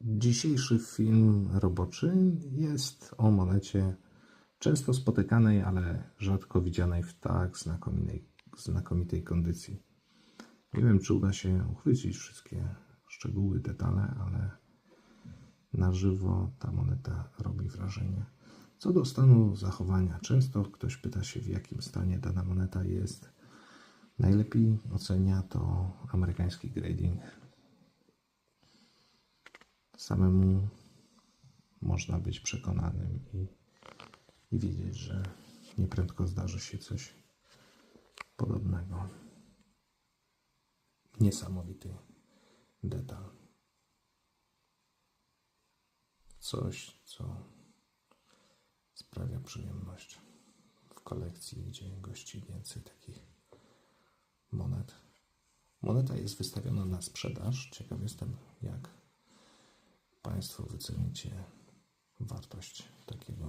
Dzisiejszy film roboczy jest o monecie często spotykanej, ale rzadko widzianej w tak znakomitej, znakomitej kondycji. Nie wiem, czy uda się uchwycić wszystkie szczegóły, detale, ale na żywo ta moneta robi wrażenie. Co do stanu zachowania, często ktoś pyta się, w jakim stanie dana moneta jest. Najlepiej ocenia to amerykański grading. Samemu można być przekonanym i, i wiedzieć, że nieprędko zdarzy się coś podobnego. Niesamowity detal. Coś, co sprawia przyjemność w kolekcji, gdzie gości więcej takich monet. Moneta jest wystawiona na sprzedaż. Ciekaw jestem, jak Państwo wycenicie wartość egzemplarza.